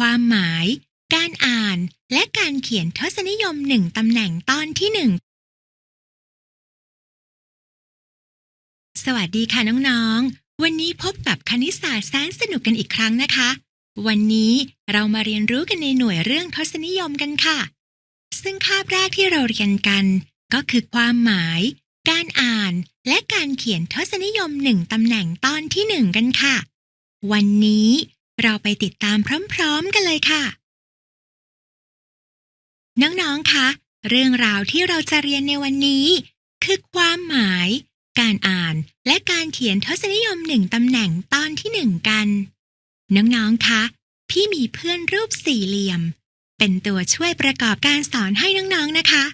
ความหมาย การอ่านและการเขียนทศนิยมหนึ่งตำแหน่งตอนที่หนึ่งสวัสดีค่ะน้องๆ วันนี้พบกับคณิตศาสตร์แสนสนุกกันอีกครั้งนะคะ วันนี้เรามาเรียนรู้กันในหน่วยเรื่องทศนิยมกันค่ะ ซึ่งคาบแรกที่เราเรียนกัน ก็คือความหมาย การอ่านและการเขียนทศนิยมหนึ่งตำแหน่งตอนที่หนึ่งกันค่ะ วันนี้ เราไปติดตามพร้อมๆกันเลยค่ะ น้องๆ คะ เรื่องราวที่เราจะเรียนในวันนี้ คือความหมาย การอ่านและการเขียนทศนิยมหนึ่งตำแหน่งตอนที่หนึ่งกัน น้องๆ คะ พี่มีเพื่อนรูปสี่เหลี่ยม เป็นตัวช่วยประกอบการสอนให้น้องๆ นะคะ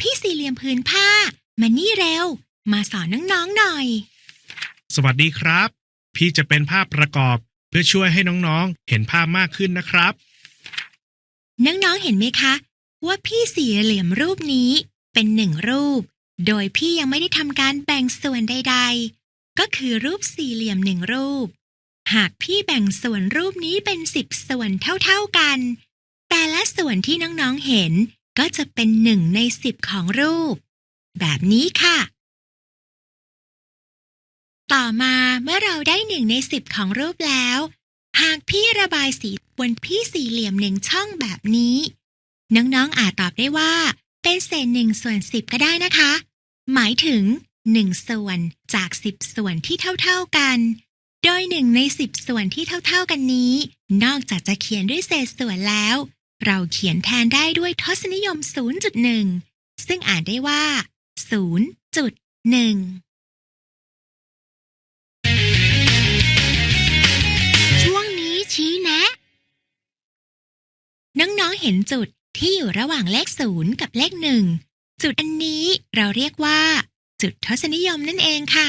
พี่สี่เหลี่ยมพื้นผ้า มานี่เร็ว มาสอนน้องๆ หน่อย สวัสดีครับ พี่จะเป็นภาพประกอบ เพื่อช่วยให้น้องๆ เห็นภาพมากขึ้นนะครับ น้องๆ เห็นไหมคะ ว่าพี่สี่เหลี่ยมรูปนี้เป็นหนึ่งรูป โดยพี่ยังไม่ได้ทำการแบ่งส่วนใด ๆ ก็คือรูปสี่เหลี่ยมหนึ่งรูป หากพี่แบ่งส่วนรูปนี้เป็นสิบส่วนเท่าๆกัน แต่ละส่วนที่น้องๆ เห็นก็จะเป็นหนึ่งในสิบของรูป แบบนี้ค่ะ ต่อมาเมื่อเราได้หนึ่งในสิบของรูปแล้ว หากพี่ระบายสีบนพี่สี่เหลี่ยมหนึ่งช่องแบบนี้ น้องๆอาจตอบได้ว่า เป็นเศษหนึ่งส่วนสิบก็ได้นะคะ หมายถึงหนึ่งส่วนจากสิบส่วนที่เท่าๆกัน โดยหนึ่งในสิบส่วนที่เท่าๆกันนี้ นอกจากจะเขียนด้วยเศษส่วนแล้ว เราเขียนแทนได้ด้วยทศนิยม 0.1 ซึ่งอ่านได้ว่า 0.1 เห็นจุดที่อยู่ระหว่างเลขศูนย์กับเลขหนึ่งจุดอันนี้เราเรียกว่า จุดทศนิยมนั่นเองค่ะ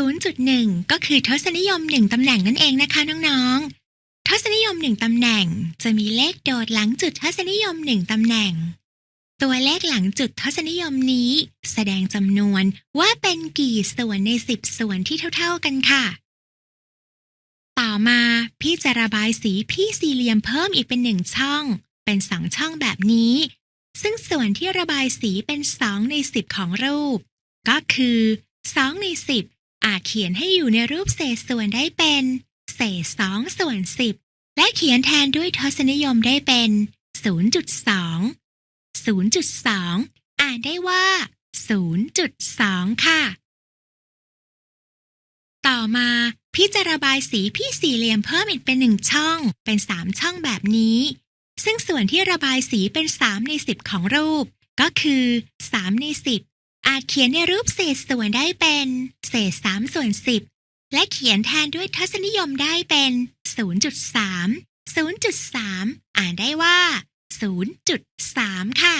0.1 ก็คือทศนิยมหนึ่งตำแหน่งนั่นเองนะคะน้องๆ ทศนิยมหนึ่งตำแหน่ง จะมีเลขโดดหลังจุดทศนิยมหนึ่งตำแหน่ง ตัวเลขหลังจุดทศนิยมนี้ แสดงจำนวนว่าเป็นกี่ส่วนในสิบส่วนที่เท่า ๆกันค่ะ ต่อมาพี่จะระบายสีพี่สี่เหลี่ยมเพิ่มอีกเป็นหนึ่งช่อง เป็นสองช่องแบบนี้ ซึ่งส่วนที่ระบายสีเป็นสองในสิบของรูป ก็คือสองในสิบอาจเขียนให้อยู่ในรูปเศษส่วนได้เป็น เศษสองส่วนสิบและเขียนแทนด้วยทศนิยมได้เป็น 0.2 0.2 อ่านได้ว่า 0.2 ค่ะ ต่อมา พี่จะระบายสีพี่สี่เหลี่ยมเพิ่มอีกเป็นหนึ่งช่อง เป็นสามช่องแบบนี้ ซึ่งส่วนที่ระบายสีเป็นสามในสิบของรูป ก็คือสามในสิบอาจเขียนในรูปเศษส่วนได้เป็น เศษสามส่วนสิบและเขียนแทนด้วยทศนิยมได้เป็น 0.3 0.3 อ่านได้ว่า 0.3 ค่ะ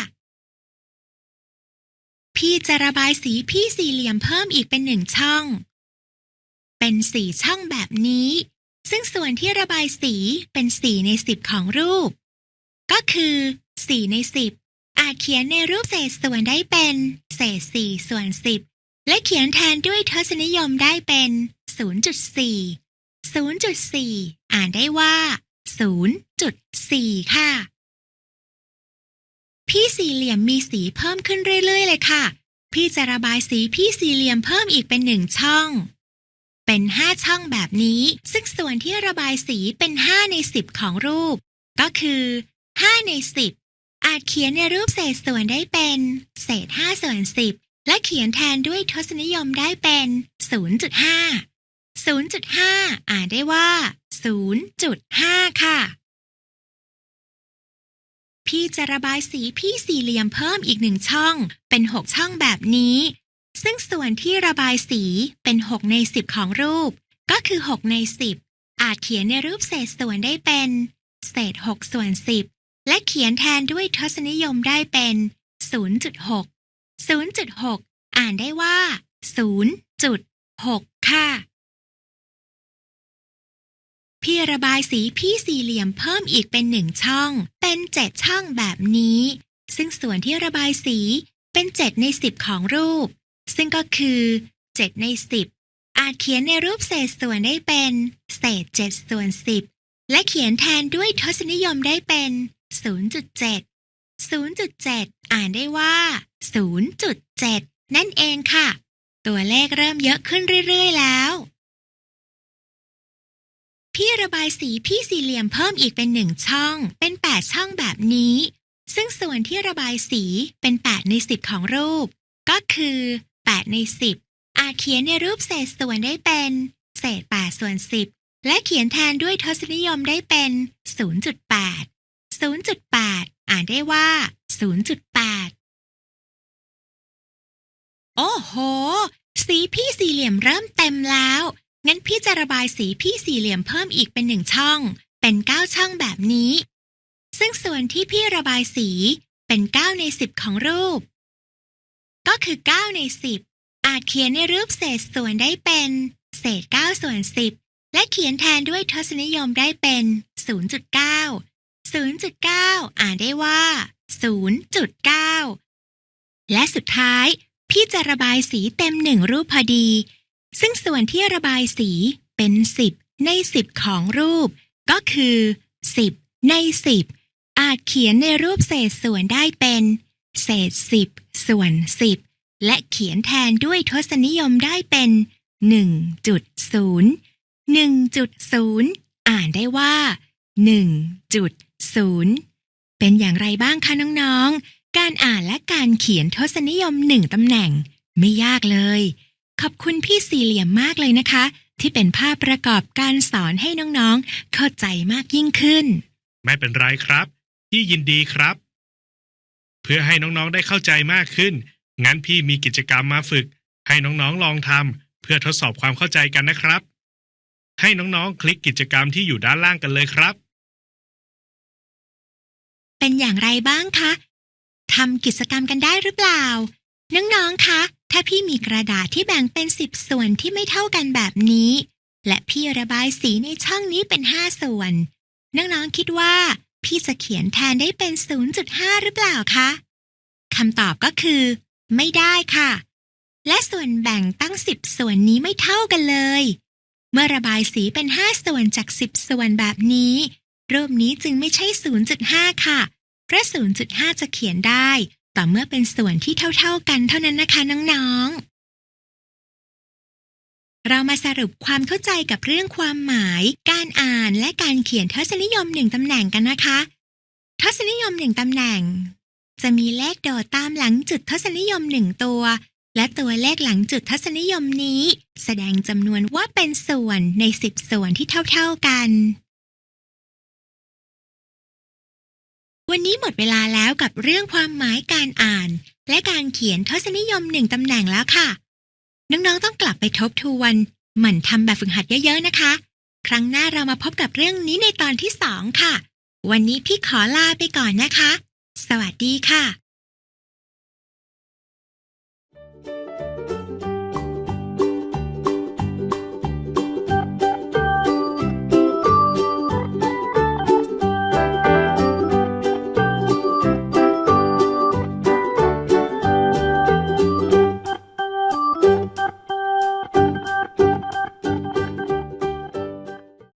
พี่จะระบายสีพี่สี่เหลี่ยมเพิ่มอีกเป็นหนึ่งช่อง เป็นสี่ช่องแบบนี้ ซึ่งส่วนที่ระบายสีเป็นสีในสิบของรูป ก็คือสี่ในสิบอาจเขียนในรูปเศษส่วนได้เป็นเศษสี่ส่วนสิบและเขียนแทนด้วยทศนิยมได้เป็น 0.4 0.4 อ่านได้ว่า 0.4 ค่ะ พี่สี่เหลี่ยมมีสีเพิ่มขึ้นเรื่อยๆ เลยค่ะ พี่จะระบายสีพี่สี่เหลี่ยมเพิ่มอีกเป็นหนึ่งช่อง เป็นห้าช่องแบบนี้ ซึ่งส่วนที่ระบายสีเป็นห้าในสิบของรูป ก็คือห้าในสิบอาจเขียนในรูปเศษส่วนได้เป็น เศษห้าส่วนสิบและเขียนแทนด้วยทศนิยมได้เป็น 0.5 0.5 อ่านได้ว่า 0.5 ค่ะ พี่จะระบายสีพี่สี่เหลี่ยมเพิ่มอีกหนึ่งช่อง เป็น 6 ช่องแบบนี้ ซึ่งส่วนที่ระบายสีเป็น 6 ใน 10 ของรูป ก็คือ 6 ใน 10 อาจเขียนในรูปเศษส่วนได้เป็น เศษ 6 ส่วน 10 และเขียนแทนด้วยทศนิยมได้เป็น 0.6 0.6 อ่านได้ว่า 0.6 ค่ะ พี่ระบายสีพี่สี่เหลี่ยมเพิ่มอีกเป็นหนึ่งช่อง เป็นเจ็ดช่องแบบนี้ ซึ่งส่วนที่ระบายสีเป็นเจ็ดในสิบของรูป ซึ่งก็คือเจ็ดในสิบอาจเขียนในรูปเศษส่วนได้เป็น เศษ7ส่วน10และเขียนแทนด้วยทศนิยมได้เป็น 0.7 0.7 อ่านได้ว่า 0.7 นั่นเองค่ะ ตัวเลขเริ่มเยอะขึ้นเรื่อยๆแล้ว พี่ระบายสีพี่สี่เหลี่ยมเพิ่มอีกเป็นหนึ่งช่อง เป็น 8 ช่องแบบนี้ ซึ่งส่วนที่ระบายสีเป็น 8 ใน 10 ของรูป ก็คือ 8 ใน 10 อาจเขียนในรูปเศษส่วนได้เป็น เศษ 8 ส่วน 10 และเขียนแทนด้วยทศนิยมได้เป็น 0.8 0.8 อ่านได้ว่า 0.8 โอ้โห สีพี่สี่เหลี่ยมเริ่มเต็มแล้ว งั้นพี่จะระบายสีพี่สี่เหลี่ยมเพิ่มอีกเป็นหนึ่งช่อง เป็นเก้าช่องแบบนี้ ซึ่งส่วนที่พี่ระบายสีเป็นเก้าในสิบของรูป ก็คือเก้าในสิบ อาจเขียนในรูปเศษส่วนได้เป็น เศษเก้าส่วนสิบและเขียนแทนด้วยทศนิยมได้เป็น 0.9 0.9 อ่านได้ว่า 0.9 และสุดท้าย พี่จะระบายสีเต็มหนึ่งรูปพอดี ซึ่งส่วนที่ระบายสีเป็น 10 ใน 10 ของรูป ก็คือ 10 ใน 10 อาจเขียนในรูปเศษส่วนได้เป็น เศษ 10 ส่วน 10 และเขียนแทนด้วยทศนิยมได้เป็น 1.0 1.0 อ่านได้ว่า 1.0 เป็นอย่างไรบ้างคะน้องๆ การอ่านและการเขียนทศนิยมหนึ่งตำแหน่ง ไม่ยากเลย ขอบคุณพี่สี่เหลี่ยมมากเลยนะคะ ที่เป็นภาพประกอบการสอนให้น้องๆ เข้าใจมากยิ่งขึ้น ไม่เป็นไรครับพี่ยินดีครับ เพื่อให้น้องๆได้เข้าใจมากขึ้น งั้นพี่มีกิจกรรมมาฝึก ให้น้องๆลองทำเพื่อทดสอบความเข้าใจกันนะครับ ให้น้องๆคลิกกิจกรรมที่อยู่ด้านล่างกันเลยครับ เป็นอย่างไรบ้างคะทำกิจกรรมกันได้หรือเปล่า น้องๆคะ ถ้าพี่มีกระดาษที่แบ่งเป็นสิบส่วนที่ไม่เท่ากันแบบนี้ และพี่ระบายสีในช่องนี้เป็นห้าส่วน น้องๆคิดว่า พี่จะเขียนแทนได้เป็น 0.5 หรือเปล่าคะคำตอบก็คือ ไม่ได้ค่ะ และส่วนแบ่งตั้ง10ส่วนนี้ไม่เท่ากันเลย เมื่อระบายสีเป็น5ส่วนจาก10ส่วนแบบนี้ รูปนี้จึงไม่ใช่ 0.5 ค่ะ เพราะ 0.5 จะเขียนได้ต่อเมื่อเป็นส่วนที่เท่าๆกันเท่านั้นนะคะน้องๆ เรามาสรุปความเข้าใจกับเรื่องความหมาย การอ่านและการเขียนทศนิยมหนึ่งตำแหน่งกันนะคะ ทศนิยมหนึ่งตำแหน่ง จะมีเลขโดดตามหลังจุดทศนิยมหนึ่งตัว และตัวเลขหลังจุดทศนิยมนี้ แสดงจำนวนว่าเป็นส่วนในสิบส่วนที่เท่าๆกัน วันนี้หมดเวลาแล้วกับเรื่องความหมายการอ่าน และการเขียนทศนิยมหนึ่งตำแหน่งแล้วค่ะ น้องๆต้องกลับไปทบทวนหมั่นทำแบบฝึกหัดเยอะๆนะคะ ครั้งหน้าเรามาพบกับเรื่องนี้ในตอนที่สองค่ะ วันนี้พี่ขอลาไปก่อนนะคะ สวัสดีค่ะ